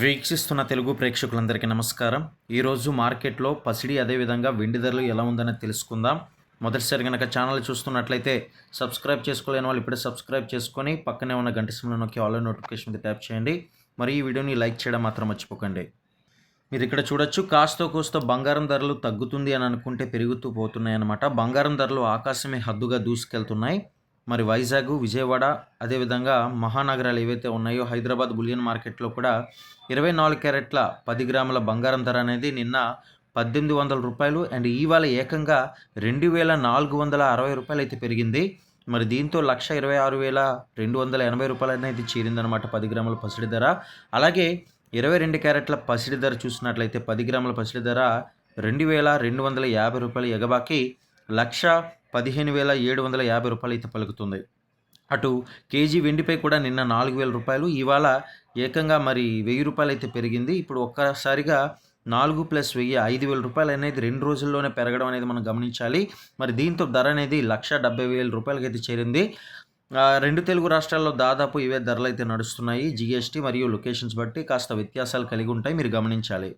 వీక్షిస్తున్న తెలుగు ప్రేక్షకులందరికీ నమస్కారం. ఈరోజు మార్కెట్లో పసిడి అదేవిధంగా వెండి ధరలు ఎలా ఉందని తెలుసుకుందాం. మొదటిసారి కనుక ఛానల్ చూస్తున్నట్లయితే సబ్స్క్రైబ్ చేసుకోలేని వాళ్ళు ఇప్పుడే సబ్స్క్రైబ్ చేసుకొని పక్కనే ఉన్న గంట సింహంలో నొక్కి ఆన్లైన్ నోటిఫికేషన్ ట్యాప్ చేయండి. మరి ఈ వీడియోని లైక్ చేయడం మాత్రం మర్చిపోకండి. మీరు ఇక్కడ చూడొచ్చు కాస్తో కోస్తో బంగారం ధరలు తగ్గుతుంది అని అనుకుంటే పెరుగుతూ పోతున్నాయి అన్నమాట బంగారం ధరలు ఆకాశమే హద్దుగా దూసుకెళ్తున్నాయి. మరి వైజాగ్ విజయవాడ అదేవిధంగా మహానగరాలు ఏవైతే ఉన్నాయో హైదరాబాద్ బులియన్ మార్కెట్లో కూడా ఇరవై నాలుగు క్యారెట్ల పది గ్రాముల బంగారం ధర అనేది నిన్న పద్దెనిమిది వందల రూపాయలు అండ్ ఇవాళ ఏకంగా రెండు వేల నాలుగు వందల అరవై రూపాయలు అయితే పెరిగింది. మరి దీంతో లక్ష ఇరవై ఆరు వేల రెండు వందల ఎనభై రూపాయలు అనేది చేరిందనమాట పది గ్రాముల పసిడి ధర. అలాగే ఇరవై రెండు క్యారెట్ల పసిడి ధర చూసినట్లయితే పది గ్రాముల పసిడి ధర రెండు వేల రెండు వందల యాభై రూపాయలు ఎగబాకి లక్ష పదిహేను వేల ఏడు వందల యాభై రూపాయలు అయితే పలుకుతుంది. అటు కేజీ వెండిపై కూడా నిన్న నాలుగు వేల రూపాయలు ఇవాళ ఏకంగా మరి వెయ్యి రూపాయలు అయితే పెరిగింది. ఇప్పుడు ఒక్కసారిగా నాలుగు ప్లస్ వెయ్యి ఐదు వేల రూపాయలు అనేది రెండు రోజుల్లోనే పెరగడం అనేది మనం గమనించాలి. మరి దీంతో ధర అనేది లక్ష డెబ్బై వేల రూపాయలకి అయితే చేరింది. రెండు తెలుగు రాష్ట్రాల్లో దాదాపు ఇవే ధరలు అయితే నడుస్తున్నాయి. జిఎస్టీ మరియు లొకేషన్స్ బట్టి కాస్త వ్యత్యాసాలు కలిగి ఉంటాయి. మీరు గమనించాలి.